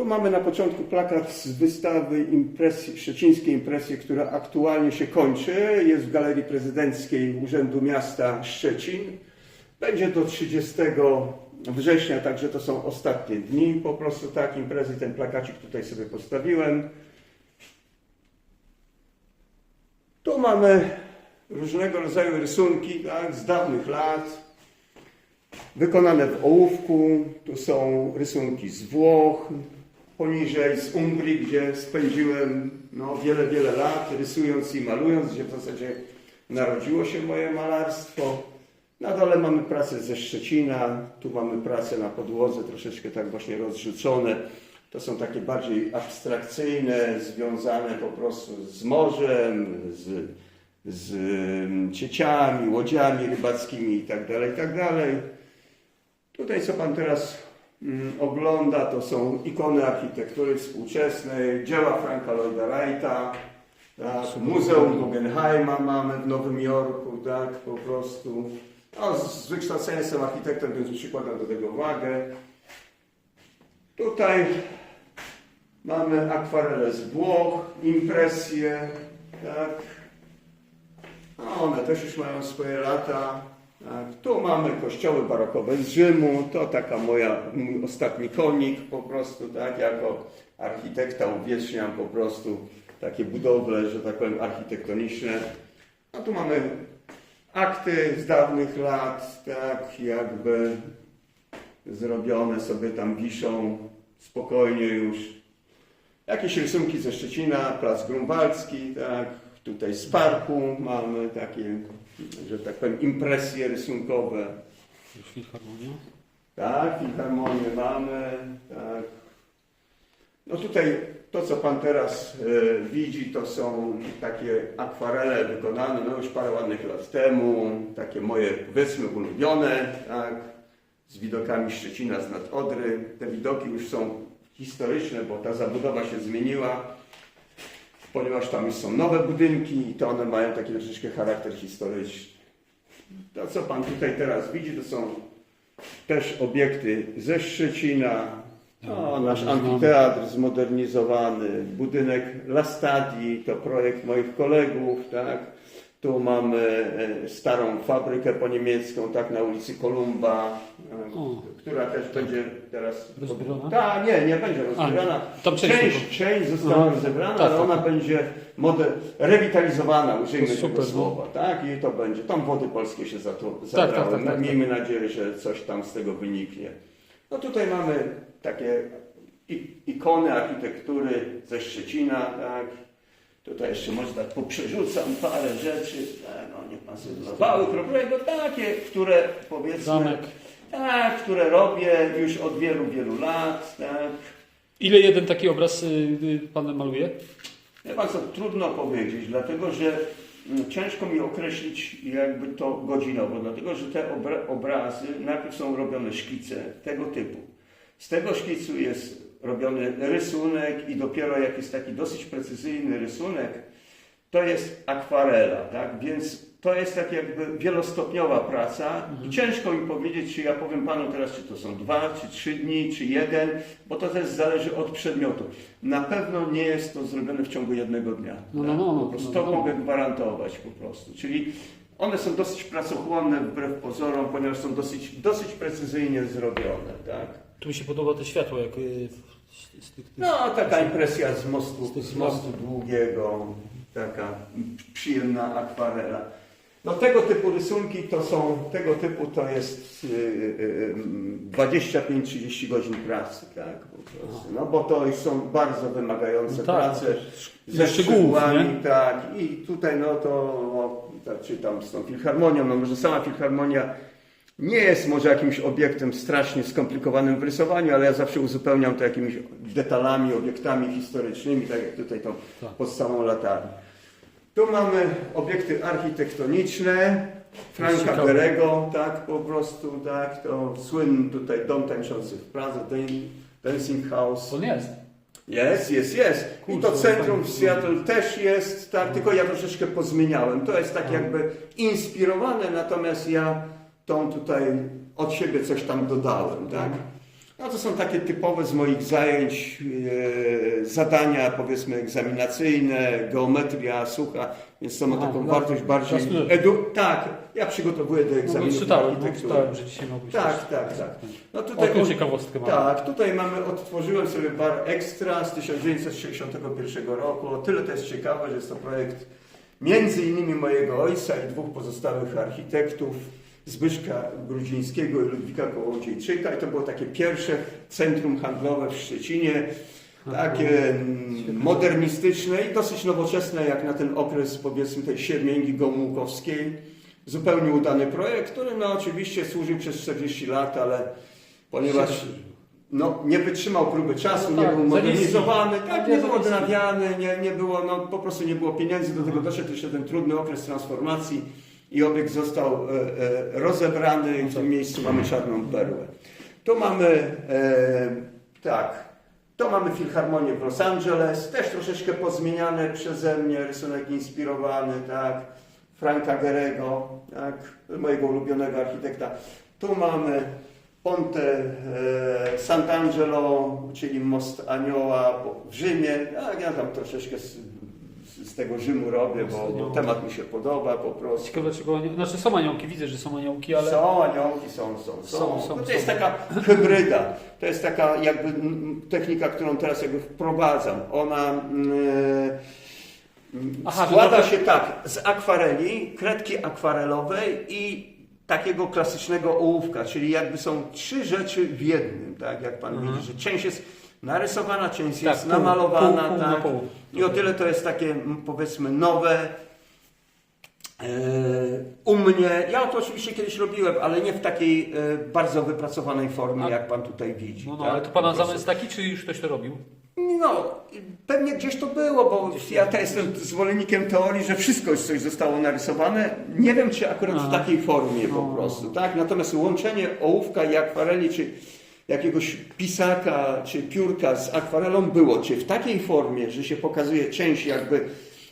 tu mamy na początku plakat z wystawy impresji, szczecińskiej impresji, która aktualnie się kończy. Jest w Galerii Prezydenckiej Urzędu Miasta Szczecin. Będzie do 30 września, także to są ostatnie dni po prostu tak imprezy. Ten plakacik tutaj sobie postawiłem. Tu mamy różnego rodzaju rysunki tak, z dawnych lat, wykonane w ołówku. Tu są rysunki z Włoch, poniżej z Umbrii, gdzie spędziłem no, wiele, wiele lat rysując i malując, gdzie w zasadzie narodziło się moje malarstwo. Na dole mamy pracę ze Szczecina, tu mamy pracę na podłodze, troszeczkę tak właśnie rozrzucone. To są takie bardziej abstrakcyjne, związane po prostu z morzem, z, z mm, cieciami, łodziami rybackimi itd., itd. Tutaj co Pan teraz ogląda, to są ikony architektury współczesnej, dzieła Franka Lloyda Wrighta, tak, Muzeum Guggenheima mamy w Nowym Jorku, tak, po prostu. No, z z wykształcenia jestem architektem, więc przykładam do tego uwagę. Tutaj mamy akwarele z Włoch, impresje, tak. No, one też już mają swoje lata. Tu mamy kościoły barokowe z Rzymu. To taka moja, mój ostatni konik po prostu, tak, jako architekta uwieczniam po prostu takie budowle, że tak powiem, architektoniczne. A tu mamy akty z dawnych lat, tak, jakby zrobione sobie tam wiszą spokojnie już. Jakieś rysunki ze Szczecina, Plac Grunwaldzki, tak, tutaj z parku mamy takie, że tak powiem, impresje rysunkowe. Już filharmonia. Tak, filharmonię mamy, tak. No tutaj to, co Pan teraz e, widzi, to są takie akwarele wykonane no już parę ładnych lat temu, takie moje powiedzmy ulubione, tak, z widokami Szczecina z nad Odry. Te widoki już są historyczne, bo ta zabudowa się zmieniła, ponieważ tam już są nowe budynki i to one mają taki troszeczkę charakter historyczny. To, co Pan tutaj teraz widzi, to są też obiekty ze Szczecina. O, nasz amfiteatr zmodernizowany, budynek Lastadii, to projekt moich kolegów, tak. Tu mamy e, starą fabrykę po niemiecką, tak, na ulicy Kolumba, e, O. która też będzie teraz... Rozbierana? Tak, nie, nie będzie rozbierana. tam część część, część została Aha. rozebrana, Tak, ale tak, ona tak. będzie model, rewitalizowana, użyjmy To tego super, no. słowa, tak? I to będzie, tam wody polskie się za to tak, zabrały. tak, tak, Miejmy nadzieję, że coś tam z tego wyniknie. No tutaj mamy takie ikony architektury ze Szczecina, tak? Tutaj jeszcze może tak poprzerzucam parę rzeczy, tak, no nie pan sobie Wały Kroplego, takie, które powiedzmy... Zamek. Tak, które robię już od wielu, wielu lat, tak? Ile jeden taki obraz y, y, pan maluje? Pan co, trudno powiedzieć, dlatego że mm, ciężko mi określić jakby to godzinowo, dlatego że te obra- obrazy najpierw są robione szkice tego typu. Z tego szkicu jest robiony rysunek i dopiero jak jest taki dosyć precyzyjny rysunek, to jest akwarela, tak? Więc to jest tak jakby wielostopniowa praca i ciężko mi powiedzieć, czy ja powiem Panu teraz, czy to są dwa, czy trzy dni, czy jeden, bo to też zależy od przedmiotu. Na pewno nie jest to zrobione w ciągu jednego dnia. No, tak? no, no, po prostu no, to no. mogę gwarantować po prostu. Czyli one są dosyć pracochłonne wbrew pozorom, ponieważ są dosyć, dosyć precyzyjnie zrobione, tak? Tu mi się podoba to światło, jak y, z tych, tych... No, taka impresja z mostu, Z mostu długiego, taka przyjemna akwarela. No tego typu rysunki to są, tego typu to jest y, y, y, 25-30 godzin pracy, tak? Po prostu. No bo to już są bardzo wymagające No tak, prace no ze szczegółami, nie? tak. I tutaj no to, no, tak, czy tam z tą filharmonią, no może sama filharmonia nie jest może jakimś obiektem strasznie skomplikowanym w rysowaniu, ale ja zawsze uzupełniam to jakimiś detalami, obiektami historycznymi, tak jak tutaj tą Tak. pod samą latarnią. Tu mamy obiekty architektoniczne Franka. Berego, tak po prostu, tak, to słynny tutaj dom tańczący w Pradze, Dan- Dancing House. On jest. Jest, jest, jest. I to centrum fajnie. w Seattle też jest, tak, tylko ja troszeczkę pozmieniałem. To jest tak No. jakby inspirowane, natomiast ja tą tutaj od siebie coś tam dodałem, tak. No to są takie typowe z moich zajęć e, zadania, powiedzmy, egzaminacyjne, geometria sucha, więc to ma taką dla- wartość bardziej... Edu... Tak, ja przygotowuję do No, czytałem, no, architektury. czytałem, że dzisiaj mogłeś Tak, tak, tak. No O, tutaj tu ciekawostkę mam. tak, tutaj mamy, odtworzyłem sobie bar Extra z 1961 roku. O tyle to jest ciekawe, że jest to projekt między innymi mojego ojca i dwóch pozostałych architektów, Zbyszka Grudzińskiego i Ludwika Kołodziejczyka. I to było takie pierwsze centrum handlowe w Szczecinie, takie mm, modernistyczne i dosyć nowoczesne jak na ten okres powiedzmy tej siermięgi gomułkowskiej. Zupełnie udany projekt, który no oczywiście służył przez 40 lat, ale ponieważ no, nie wytrzymał próby czasu, No nie tak, był modernizowany, niski. tak, Nie był odnawiany, nie, nie było, no, po prostu nie było pieniędzy, do tego doszedł jeszcze ten trudny okres transformacji i obiekt został e, e, rozebrany i w tym miejscu mamy czarną perłę. Tu mamy, e, tak, to mamy Filharmonię w Los Angeles, też troszeczkę pozmieniane przeze mnie, rysunek inspirowany, tak, Franka Gerego, tak, mojego ulubionego architekta. Tu mamy Ponte Sant'Angelo, czyli Most Anioła w Rzymie. Tak, ja tam troszeczkę tego Rzymu robię, bo, bo temat mi się podoba po prostu. Ciekawe, czego anioł... Znaczy są aniołki, widzę, że są aniołki, ale... Są aniołki, są, są, są. Są, są, No to są. jest taka hybryda. To jest taka jakby technika, którą teraz jakby wprowadzam. Ona mm, Aha, składa trochę- się tak z akwareli, kredki akwarelowej i takiego klasycznego ołówka, czyli jakby są trzy rzeczy w jednym, tak jak pan widzi, że część jest narysowana, część. Tak, jest pół- namalowana, pół- pół na tak. pół. I o tyle to jest takie powiedzmy nowe, E, U mnie, ja to oczywiście kiedyś robiłem, ale nie w takiej e, bardzo wypracowanej formie, A- jak pan tutaj widzi. No, no, tak? ale to pana Po prostu. zamysł taki, czy już ktoś to robił? No, pewnie gdzieś to było, bo ja też jestem zwolennikiem teorii, że wszystko już coś zostało narysowane. Nie wiem, czy akurat w takiej formie po No. prostu, tak? Natomiast łączenie ołówka i akwareli, czy jakiegoś pisaka, czy piórka z akwarelą było, czy w takiej formie, że się pokazuje część jakby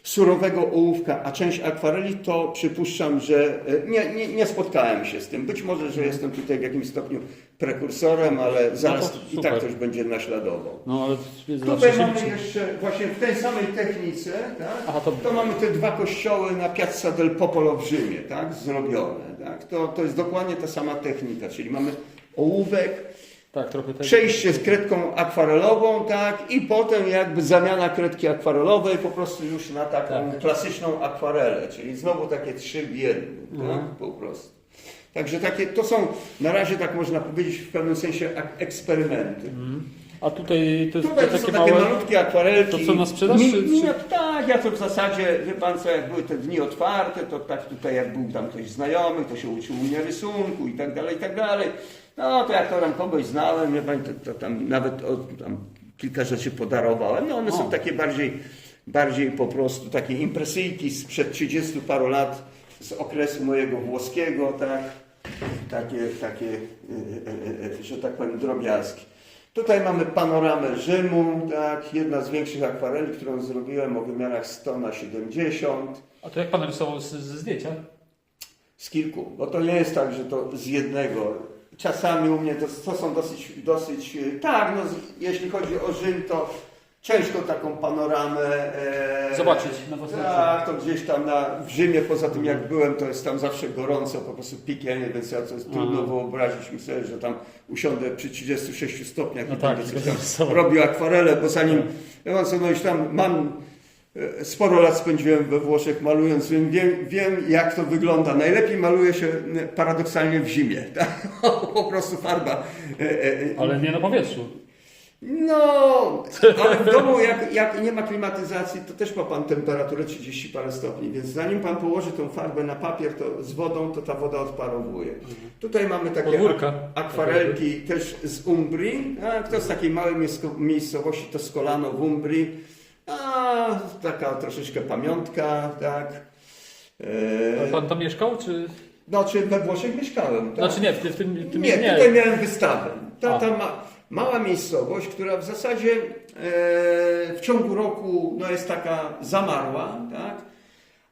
surowego ołówka, a część akwareli, to przypuszczam, że e, nie, nie, nie spotkałem się z tym. Być może, że jestem tutaj w jakimś stopniu prekursorem, ale zaraz i tak ktoś będzie naśladował. No ale... Tutaj mamy czy- jeszcze właśnie w tej samej technice, tak? Aha, to- to mamy te dwa kościoły na Piazza del Popolo w Rzymie, tak? zrobione. Tak? To, to jest dokładnie ta sama technika, czyli mamy ołówek, Tak, trochę tak. przejście z kredką akwarelową, tak? i potem jakby zamiana kredki akwarelowej po prostu już na taką Tak. klasyczną akwarelę, czyli znowu takie trzy w jednym, Mhm. tak? po prostu. Także takie, to są na razie tak można powiedzieć w pewnym sensie eksperymenty. A tutaj to, Tutaj to to są takie takie małe... malutkie akwarelki. To co, na sprzedaż, nie, czy- Tak, ja to w zasadzie, wie pan co, jak były te dni otwarte, to tak tutaj jak był tam ktoś znajomy, to się uczył mnie rysunku i tak dalej, i tak dalej. No to jak to tam kogoś znałem, wie pan, to, to tam nawet o, tam kilka rzeczy podarowałem. No one O. są takie bardziej, bardziej po prostu takie impresyjki sprzed 30 paru lat z okresu mojego włoskiego, tak. Takie, takie, e, e, że tak powiem, drobiazgi. Tutaj mamy panoramę Rzymu, tak, jedna z większych akwareli, którą zrobiłem o wymiarach 100 na 70 A to jak pan rysował ze zdjęcia? z kilku, bo to nie jest tak, że to z jednego. Czasami u mnie to, to są dosyć, dosyć, e, tak, no, jeśli chodzi o Rzym, to ciężko taką panoramę e, Zobaczyć na własne Tak, to gdzieś tam na, w Rzymie, poza tym jak byłem, to jest tam zawsze gorąco, po prostu piekielnie, więc ja to jest trudno Aha. wyobrazić mi sobie, że tam usiądę przy 36 stopniach No i tak, będę coś tam robił akwarele, bo zanim, ja mam co, no już tam mam sporo lat spędziłem we Włoszech malując, więc wiem, wiem jak to wygląda. Najlepiej maluje się e, paradoksalnie w zimie, tak? po prostu farba. e, e, Ale nie na powietrzu. no, ale w domu jak, jak nie ma klimatyzacji, to też ma Pan temperaturę 30 parę stopni, więc zanim Pan położy tą farbę na papier to z wodą, to ta woda odparowuje. Tutaj mamy takie Podwórka. akwarelki też z Umbrii, a to z takiej małej miejsco- miejscowości, to z Kolano w Umbrii, a taka troszeczkę pamiątka, tak. E, pan tam mieszkał, czy... no, czy we Włoszech mieszkałem, tak. Znaczy nie, w tym, w tym, Nie, nie. tutaj miałem wystawę. Ta, ta ma, mała miejscowość, która w zasadzie e, w ciągu roku no, jest taka zamarła, tak?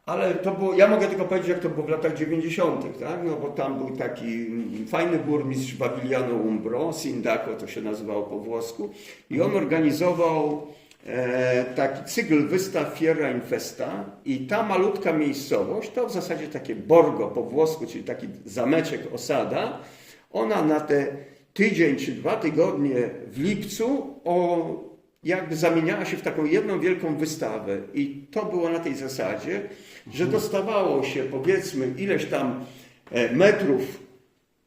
Ale to było, ja mogę tylko powiedzieć, jak to było w latach 90., tak? No bo tam był taki fajny burmistrz Bagliano Umbro, Sindaco to się nazywało po włosku, i on organizował e, taki cykl wystaw Fiera Infesta i ta malutka miejscowość, to w zasadzie takie Borgo po włosku, czyli taki zameczek, osada, ona na te tydzień czy dwa tygodnie w lipcu o, jakby zamieniała się w taką jedną wielką wystawę. I to było na tej zasadzie, że dostawało się powiedzmy ileś tam e, metrów,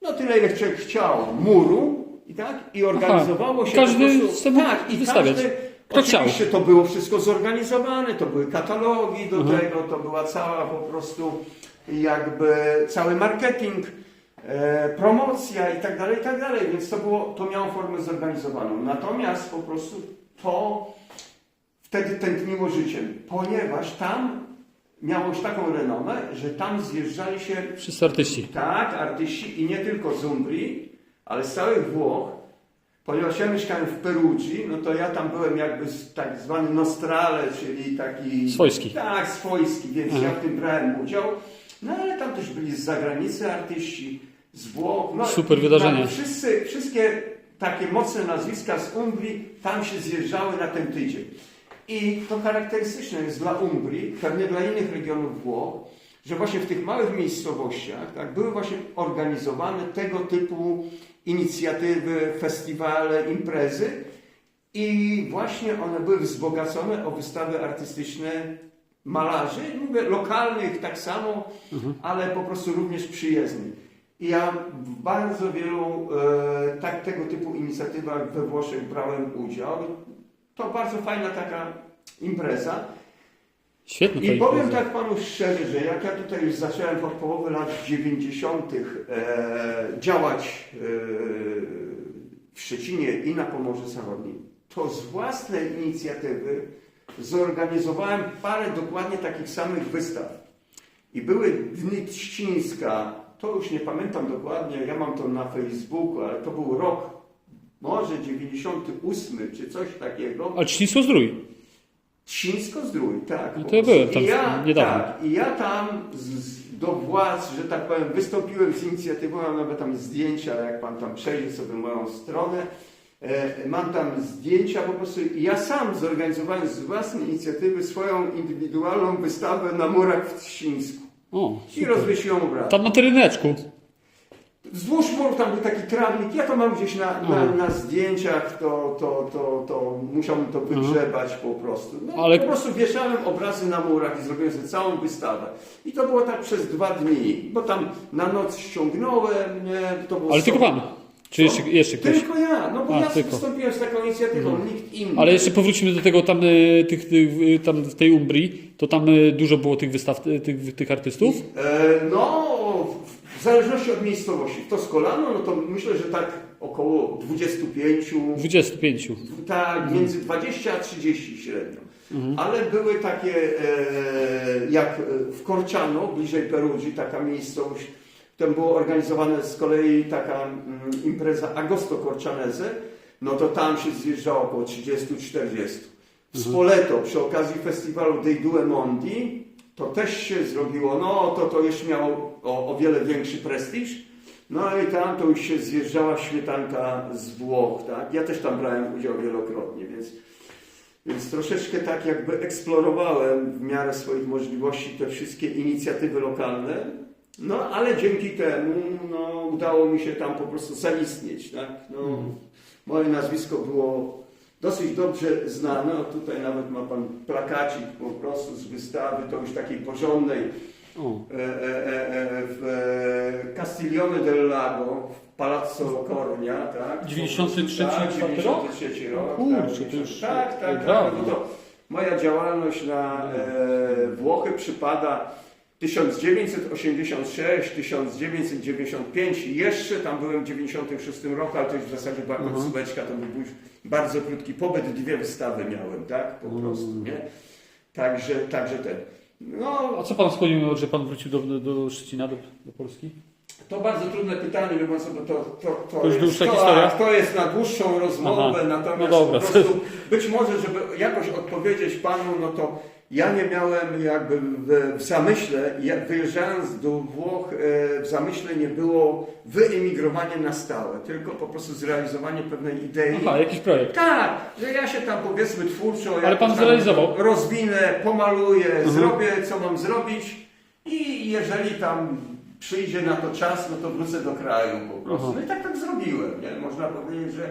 no tyle ile człowiek chciał, muru i tak, i organizowało się Każdy po prostu, sobie tak, i wystawiać. każdy, Kto chciał. Oczywiście to było wszystko zorganizowane, to były katalogi do Mhm. tego, to była cała po prostu jakby cały marketing, e, promocja i tak dalej, i tak dalej, więc to było, to miało formę zorganizowaną. Natomiast po prostu to wtedy tętniło życiem, ponieważ tam miało już taką renomę, że tam zjeżdżali się Wszyscy artyści. tak, artyści i nie tylko z Umbrii, ale z całych Włoch. Ponieważ ja mieszkałem w Perugii, no to ja tam byłem jakby tak zwany nostrale, czyli taki... Swojski. Tak, swojski, więc Mhm. ja w tym brałem udział. No ale tam też byli z zagranicy artyści, z Włoch. No, Super wydarzenie. Wszyscy, wszystkie takie mocne nazwiska z Umbrii tam się zjeżdżały na ten tydzień. I to charakterystyczne jest dla Umbrii, pewnie dla innych regionów Włoch, że właśnie w tych małych miejscowościach tak, były właśnie organizowane tego typu inicjatywy, festiwale, imprezy i właśnie one były wzbogacone o wystawy artystyczne malarzy, mówię, lokalnych tak samo, ale po prostu również przyjezdnych. I ja w bardzo wielu e, tak, tego typu inicjatywach we Włoszech brałem udział. To bardzo fajna taka impreza. I powiem tak panu szczerze, że jak ja tutaj już zacząłem od połowy lat 90. E, działać e, w Szczecinie i na Pomorzu Zachodnim, to z własnej inicjatywy zorganizowałem parę dokładnie takich samych wystaw. I były Dni Trzcińska, to już nie pamiętam dokładnie, ja mam to na Facebooku, ale to był rok, może 98 czy coś takiego. Ale Czcińsko Zdrój. Trzcińsko Zdrój, tak. Po to ja byłem tam I ja, niedawno. Tak, I ja tam z, z, do władz, że tak powiem, wystąpiłem z inicjatywą, mam nawet tam zdjęcia, jak pan tam przejdzie sobie moją stronę, e, mam tam zdjęcia po prostu i ja sam zorganizowałem z własnej inicjatywy swoją indywidualną wystawę na murach w Trzcińsku. O, I rozwiesiłem obraz. Tam na teryneczku. Wzdłuż murów tam był taki trawnik, ja to mam gdzieś na, na, na zdjęciach, to, to, to, to musiałbym to wygrzebać po prostu. No, Ale- Po prostu wieszałem obrazy na murach i zrobiłem sobie całą wystawę. I to było tak przez dwa dni, bo tam na noc ściągnąłem, nie, to było Ale tylko pan. Czy jeszcze, jeszcze ktoś? Tylko ja, no bo A, ja tylko. Mhm. wystąpiłem z taką inicjatywą, nikt inny. Ale jeszcze powróćmy do tego tam, e, tych, tych, e, tam w tej Umbrii, to tam e, dużo było tych wystaw, e, tych, tych artystów? E, no, w- zależności od miejscowości. W Toskolano, no to myślę, że tak około 25 25. Tak, między 20 a 30 średnio. Ale były takie, e, jak w Korciano, bliżej Perugii, taka miejscowość, tam było organizowane z kolei taka mm, impreza Agosto Corcianese, no to tam się zjeżdżało około 30-40. W Spoleto przy okazji festiwalu Dei Due Mondi to też się zrobiło, no to to już miało o, o wiele większy prestiż. No i tam to już się zjeżdżała śmietanka z Włoch, tak? Ja też tam brałem udział wielokrotnie, więc, więc troszeczkę tak jakby eksplorowałem w miarę swoich możliwości te wszystkie inicjatywy lokalne. No ale dzięki temu no, udało mi się tam po prostu zaistnieć, tak? No, Moje nazwisko było dosyć dobrze znane. O, tutaj nawet ma pan plakacik po prostu z wystawy, to już takiej porządnej e, e, e, e, w e, Castiglione del Lago, w Palazzo Cornia, tak? 93 tak, czwarty 93 rok. O kurczę, tak, to już tak, tak, tak, no to moja działalność na e, Włochy przypada 1986-1995 jeszcze tam byłem w 96 roku, ale to już w zasadzie była Mhm. końcóweczka, to był bardzo krótki pobyt, dwie wystawy miałem, tak, po Mhm. prostu, nie? Także, także ten. No, A co pan skłonił, że pan wrócił do, do Szczecina, do, do Polski? To bardzo trudne pytanie, wie pan bo to, to, to, To już jest, to, historia? a, to jest na dłuższą rozmowę, Aha. natomiast No po prostu być może, żeby jakoś odpowiedzieć panu, no to ja nie miałem jakby w, w zamyśle, ja, wyjeżdżając do Włoch, e, w zamyśle nie było wyemigrowanie na stałe, tylko po prostu zrealizowanie pewnej idei. Aha, jakiś projekt. Tak, że ja się tam powiedzmy twórczo Ale pan zrealizował? rozwinę, pomaluję, Mhm. zrobię co mam zrobić i jeżeli tam przyjdzie na to czas, no to wrócę do kraju po prostu. Aha. No i tak tak zrobiłem, nie? Można powiedzieć, że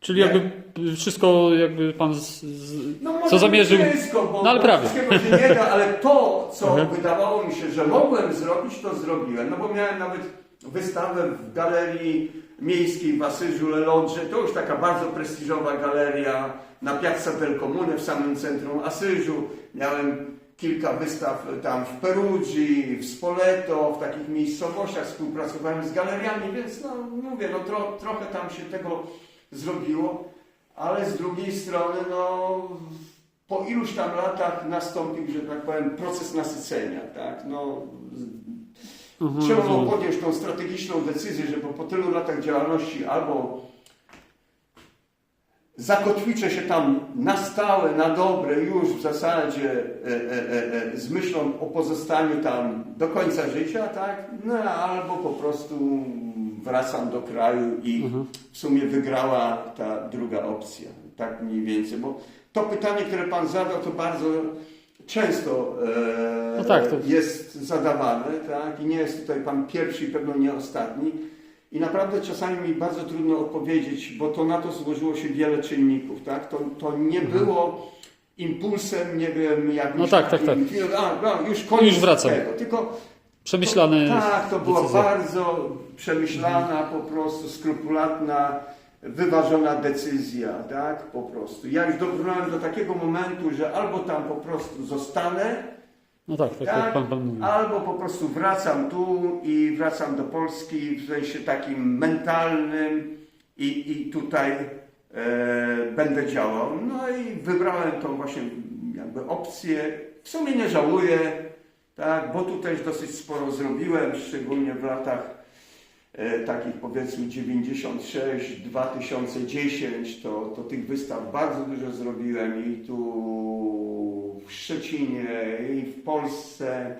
Czyli jakby wszystko jakby pan z, z, no co może zamierzył. nie wszystko, bo, No ale prawie. wszystkiego się nie da, ale to, co Mhm. wydawało mi się, że mogłem zrobić, to zrobiłem. No bo miałem nawet wystawę w galerii miejskiej w Asyżu Le Lodge. To już taka bardzo prestiżowa galeria na Piazza del Comune w samym centrum Asyżu. Miałem kilka wystaw tam w Perugii, w Spoleto, w takich miejscowościach. Współpracowałem z galeriami, więc no mówię, no tro, trochę tam się tego zrobiło. Ale z drugiej strony, no po iluś tam latach nastąpił, że tak powiem, proces nasycenia, tak? No, Mhm, Trzeba było podjąć tą strategiczną decyzję, że po, po tylu latach działalności albo zakotwiczę się tam na stałe, na dobre, już w zasadzie e, e, e, e, z myślą o pozostaniu tam do końca życia, tak? No albo po prostu wracam do kraju i Mhm. w sumie wygrała ta druga opcja. Tak mniej więcej, bo to pytanie, które Pan zadał, to bardzo często e, No tak, to- jest zadawane, tak? I nie jest tutaj Pan pierwszy i pewno nie ostatni. I naprawdę czasami mi bardzo trudno odpowiedzieć, bo to na to złożyło się wiele czynników, tak? To, to nie było impulsem, nie wiem, jakimś Mhm. No tak, tak, takim, A, no, już koniec Już wracam. tego, tylko Przemyślane. to, tak, to była decyzje. bardzo przemyślana, po prostu skrupulatna, wyważona decyzja, tak, po prostu. Ja już dobrnąłem do takiego momentu, że albo tam po prostu zostanę, No tak, tak, tak, pan, pan mówił. albo po prostu wracam tu i wracam do Polski w sensie takim mentalnym i, i tutaj e, będę działał. No i wybrałem tą właśnie jakby opcję. W sumie nie żałuję, tak, bo tu też dosyć sporo zrobiłem, szczególnie w latach e, takich powiedzmy 96, 2010, to, to tych wystaw bardzo dużo zrobiłem i tu w Szczecinie, i w Polsce,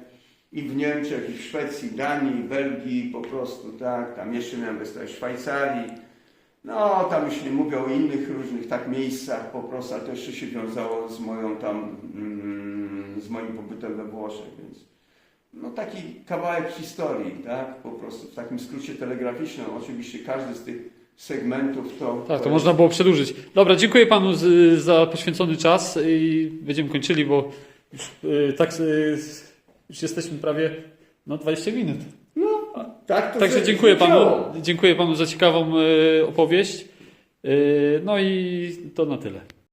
i w Niemczech, i w Szwecji, Danii, Belgii, po prostu, tak, tam jeszcze miałem wystawę w Szwajcarii, no tam już nie mówię o innych różnych tak miejscach po prostu, ale to jeszcze się wiązało z moją tam, mm, z moim pobytem we Włoszech, więc no taki kawałek historii, tak? Po prostu w takim skrócie telegraficznym. Oczywiście każdy z tych segmentów to. Tak, to można było przedłużyć. Dobra, dziękuję panu z, za poświęcony czas i będziemy kończyli, bo już y, tak y, już jesteśmy prawie no 20 minut. Tak, to Także dziękuję panu. Dziękuję panu za ciekawą y, opowieść. Y, no i to na tyle.